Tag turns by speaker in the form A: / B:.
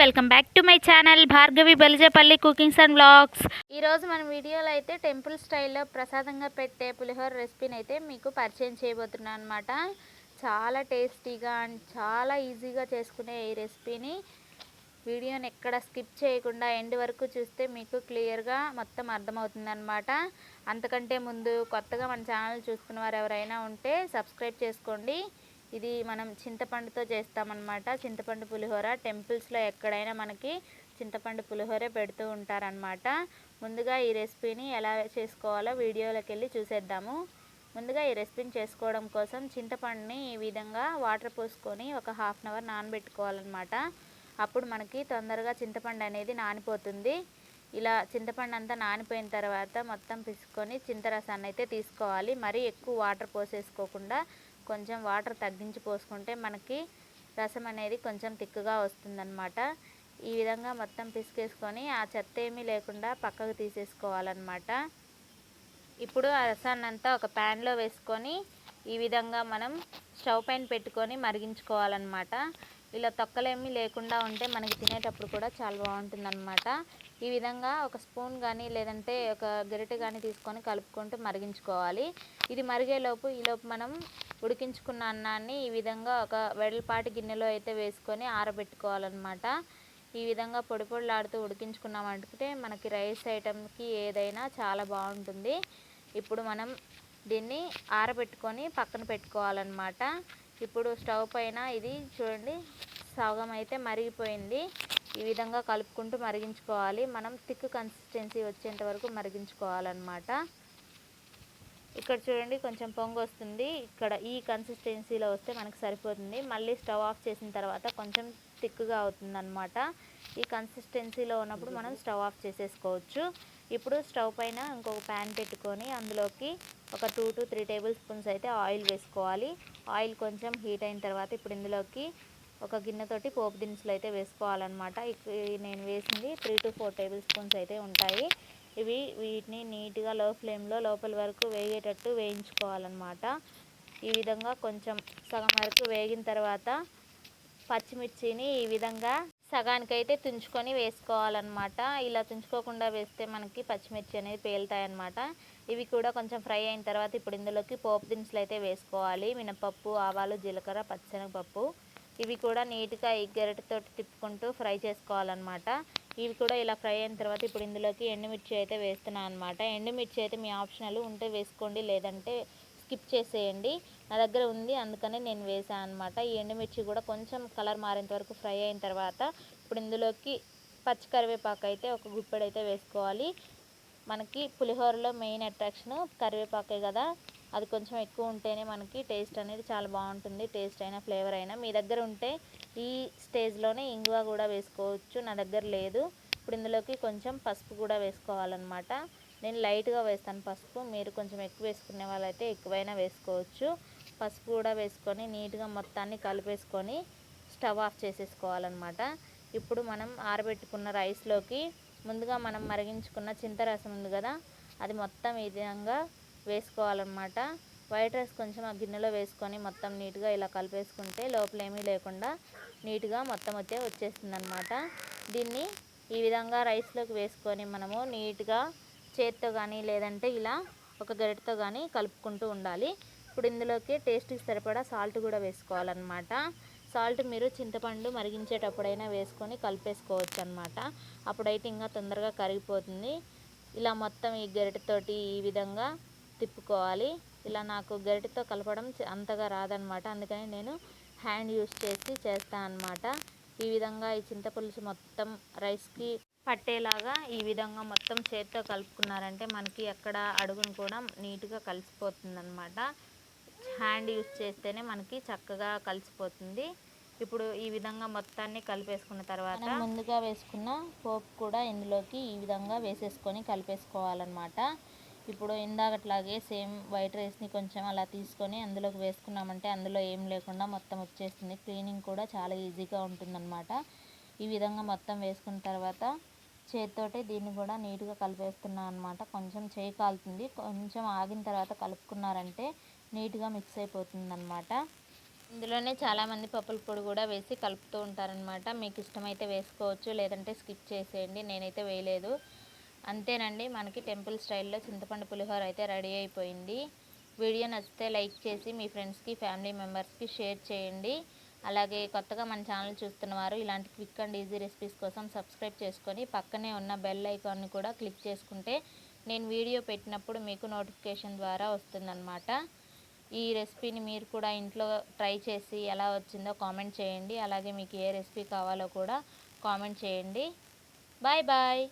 A: Welcome back to my channel Bhargavi Balijapalli cookings and blogs ఈరోజు మన వీడియోలో అయితే టెంపుల్ స్టైల్లో ప్రసాదంగా పెట్టే పులిహోర రెసిపీని అయితే మీకు పరిచయం చేయబోతున్నాను అనమాట చాలా టేస్టీగా అండ్ చాలా ఈజీగా చేసుకునే ఈ రెసిపీని వీడియోని ఎక్కడ స్కిప్ చేయకుండా ఎండ్ వరకు చూస్తే మీకు క్లియర్గా మొత్తం అర్థమవుతుందనమాట అంతకంటే ముందు కొత్తగా మన ఛానల్ చూస్తున్న వారు ఎవరైనా ఉంటే సబ్స్క్రైబ్ చేసుకోండి. ఇది మనం చింతపండుతో చేస్తామన్నమాట. చింతపండు పులిహోర. టెంపుల్స్లో ఎక్కడైనా మనకి చింతపండు పులిహోర పెడుతూ ఉంటారనమాట ముందుగా ఈ రెసిపీని ఎలా చేసుకోవాలో వీడియోలోకి వెళ్ళి చూసేద్దాము. ముందుగా ఈ రెసిపీని చేసుకోవడం కోసం చింతపండుని ఈ విధంగా వాటర్ పోసుకొని ఒక హాఫ్ అన్ అవర్ నానబెట్టుకోవాలన్నమాట. అప్పుడు మనకి తొందరగా చింతపండు అనేది నానిపోతుంది. ఇలా చింతపండు అంతా నానిపోయిన తర్వాత మొత్తం పిసుకొని చింతరసాన్ని అయితే తీసుకోవాలి. మరీ ఎక్కువ వాటర్ పోసేసుకోకుండా కొంచెం వాటర్ తగ్గించి పోసుకుంటే మనకి రసం అనేది కొంచెం తిక్కుగా వస్తుందన్నమాట. ఈ విధంగా మొత్తం పిసికేసుకొని ఆ చెత్త ఏమీ లేకుండా పక్కకు తీసేసుకోవాలన్నమాట. ఇప్పుడు ఆ రసాన్ని అంతా ఒక ప్యాన్లో వేసుకొని ఈ విధంగా మనం స్టవ్ పైన పెట్టుకొని మరిగించుకోవాలన్నమాట. ఇలా తొక్కలేమీ లేకుండా ఉంటే మనకి తినేటప్పుడు కూడా చాలా బాగుంటుందన్నమాట. ఈ విధంగా ఒక స్పూన్ కానీ లేదంటే ఒక గరిటె కానీ తీసుకొని కలుపుకుంటూ మరిగించుకోవాలి. ఇది మరిగేలోపు ఈలోపు మనం ఉడికించుకున్న అన్నాన్ని ఈ విధంగా ఒక వెడల్పాటి గిన్నెలో అయితే వేసుకొని ఆరబెట్టుకోవాలన్నమాట. ఈ విధంగా పొడి పొడిలాడుతూ ఉడికించుకున్నామంటే మనకి రైస్ ఐటమ్కి ఏదైనా చాలా బాగుంటుంది. ఇప్పుడు మనం దీన్ని ఆరబెట్టుకొని పక్కన పెట్టుకోవాలన్నమాట. ఇప్పుడు స్టవ్ పైన ఇది చూడండి సగం అయితే మరిగిపోయింది. ఈ విధంగా కలుపుకుంటూ మరిగించుకోవాలి. మనం థిక్ కన్సిస్టెన్సీ వచ్చేంత వరకు మరిగించుకోవాలన్నమాట. ఇక్కడ చూడండి కొంచెం పొంగు వస్తుంది. ఇక్కడ ఈ కన్సిస్టెన్సీలో వస్తే మనకు సరిపోతుంది. మళ్ళీ స్టవ్ ఆఫ్ చేసిన తర్వాత కొంచెం థిక్గా అవుతుంది అనమాట ఈ కన్సిస్టెన్సీలో ఉన్నప్పుడు మనం స్టవ్ ఆఫ్ చేసేసుకోవచ్చు. ఇప్పుడు స్టవ్ పైన ఇంకొక ప్యాన్ పెట్టుకొని అందులోకి ఒక two to three tablespoons అయితే ఆయిల్ వేసుకోవాలి. ఆయిల్ కొంచెం హీట్ అయిన తర్వాత ఇప్పుడు ఇందులోకి ఒక గిన్నెతోటి పోపు దినుసులు అయితే వేసుకోవాలన్నమాట. నేను వేసింది three to four tablespoons అయితే ఉంటాయి. ఇవి వీటిని నీట్గా లో ఫ్లేమ్లో లోపల వరకు వేగేటట్టు వేయించుకోవాలన్నమాట. ఈ విధంగా కొంచెం సగం వరకు వేగిన తర్వాత పచ్చిమిర్చిని ఈ విధంగా సగానికైతే తుంచుకొని వేసుకోవాలన్నమాట. ఇలా తుంచుకోకుండా వేస్తే మనకి పచ్చిమిర్చి అనేది పేలుతాయన్నమాట. ఇవి కూడా కొంచెం ఫ్రై అయిన తర్వాత ఇప్పుడు ఇందులోకి పోపు దినుసులు అయితే వేసుకోవాలి. మినపప్పు ఆవాలు జీలకర్ర పచ్చనగపప్పు. ఇవి కూడా నీట్గా ఈ గరిటతో తిప్పుకుంటూ ఫ్రై చేసుకోవాలన్నమాట. ఇవి కూడా ఇలా ఫ్రై అయిన తర్వాత ఇప్పుడు ఇందులోకి ఎండుమిర్చి అయితే వేస్తున్నాను అనమాట ఎండుమిర్చి అయితే మీ ఆప్షనల్ ఉంటే వేసుకోండి లేదంటే స్కిప్ చేసేయండి. నా దగ్గర ఉంది అందుకనే నేను వేసాను అనమాట ఈ ఎండుమిర్చి కూడా కొంచెం కలర్ మారేంత వరకు ఫ్రై అయిన తర్వాత ఇప్పుడు ఇందులోకి పచ్చి కరివేపాకు అయితే ఒక గుప్పెడైతే వేసుకోవాలి. మనకి పులిహోరలో మెయిన్ అట్రాక్షన్ కరివేపాకే కదా. అది కొంచెం ఎక్కువ ఉంటేనే మనకి టేస్ట్ అనేది చాలా బాగుంటుంది. టేస్ట్ అయినా ఫ్లేవర్ అయినా. మీ దగ్గర ఉంటే ఈ స్టేజ్లోనే ఇంగువ కూడా వేసుకోవచ్చు. నా దగ్గర లేదు. ఇప్పుడు ఇందులోకి కొంచెం పసుపు కూడా వేసుకోవాలన్నమాట. నేను లైట్గా వేస్తాను పసుపు. మీరు కొంచెం ఎక్కువ వేసుకునే వాళ్ళైతే ఎక్కువైనా వేసుకోవచ్చు. పసుపు కూడా వేసుకొని నీట్గా మొత్తాన్ని కలిపేసుకొని స్టవ్ ఆఫ్ చేసేసుకోవాలన్నమాట. ఇప్పుడు మనం ఆరబెట్టుకున్న రైస్లోకి ముందుగా మనం మరిగించుకున్న చింతరసం ఉంది కదా అది మొత్తం ఈ విధంగా వేసుకోవాలన్నమాట. వైట్ రైస్ కొంచెం ఆ గిన్నెలో వేసుకొని మొత్తం నీట్గా ఇలా కలిపేసుకుంటే లోపల ఏమీ లేకుండా నీట్గా మొత్తం వచ్చే వచ్చేస్తుంది అనమాట దీన్ని ఈ విధంగా రైస్లోకి వేసుకొని మనము నీట్గా చేత్తో కానీ లేదంటే ఇలా ఒక గరిటతో కానీ కలుపుకుంటూ ఉండాలి. ఇప్పుడు ఇందులోకి టేస్ట్కి సరిపడా సాల్ట్ కూడా వేసుకోవాలన్నమాట. సాల్ట్ మీరు చింతపండు మరిగించేటప్పుడైనా వేసుకొని కలిపేసుకోవచ్చు అనమాట అప్పుడైతే ఇంకా తొందరగా కరిగిపోతుంది. ఇలా మొత్తం ఈ గరిటతోటి ఈ విధంగా తిప్పుకోవాలి. ఇలా నాకు గరిటెతో కలపడం అంతగా రాదనమాట. అందుకని నేను హ్యాండ్ యూస్ చేసి చేస్తాను అనమాట. ఈ విధంగా ఈ చింతపులుసు మొత్తం రైస్కి పట్టేలాగా ఈ విధంగా మొత్తం చేతితో కలుపుకున్నారంటే మనకి ఎక్కడ అడుగును కూడా నీట్గా కలిసిపోతుంది అనమాట హ్యాండ్ యూస్ చేస్తేనే మనకి చక్కగా కలిసిపోతుంది. ఇప్పుడు ఈ విధంగా మొత్తాన్ని కలిపేసుకున్న తర్వాత ముందుగా వేసుకున్న పోపు కూడా ఇందులోకి ఈ విధంగా వేసేసుకొని కలిపేసుకోవాలన్నమాట ఇప్పుడు ఇందాకట్లాగే సేమ్ వైట్ రైస్ని కొంచెం అలా తీసుకొని అందులోకి వేసుకున్నామంటే అందులో ఏం లేకుండా మొత్తం వచ్చేస్తుంది. క్లీనింగ్ కూడా చాలా ఈజీగా ఉంటుందన్నమాట. ఈ విధంగా మొత్తం వేసుకున్న తర్వాత చేతితోటి దీన్ని కూడా నీట్గా కలిపేస్తున్నాను అనమాట కొంచెం చేయి కాలుతుంది. కొంచెం ఆగిన తర్వాత కలుపుకున్నారంటే నీట్గా మిక్స్ అయిపోతుంది అనమాట ఇందులోనే చాలామంది పప్పుల పొడి కూడా వేసి కలుపుతూ ఉంటారనమాట మీకు ఇష్టమైతే వేసుకోవచ్చు లేదంటే స్కిప్ చేసేయండి. నేనైతే వేయలేదు. అంతేనండి మనకి టెంపుల్ స్టైల్లో చింతపండు పులిహోర అయితే రెడీ అయిపోయింది. వీడియో నచ్చితే లైక్ చేసి మీ ఫ్రెండ్స్కి ఫ్యామిలీ మెంబర్స్కి షేర్ చేయండి. అలాగే కొత్తగా మన ఛానల్ చూస్తున్న వారు ఇలాంటి క్విక్ అండ్ ఈజీ రెసిపీస్ కోసం సబ్స్క్రైబ్ చేసుకొని పక్కనే ఉన్న బెల్ ఐకాన్ని కూడా క్లిక్ చేసుకుంటే నేను వీడియో పెట్టినప్పుడు మీకు నోటిఫికేషన్ ద్వారా వస్తుందన్నమాట. ఈ రెసిపీని మీరు కూడా ఇంట్లో ట్రై చేసి ఎలా వచ్చిందో కామెంట్ చేయండి. అలాగే మీకు ఏ రెసిపీ కావాలో కూడా కామెంట్ చేయండి. Bye bye!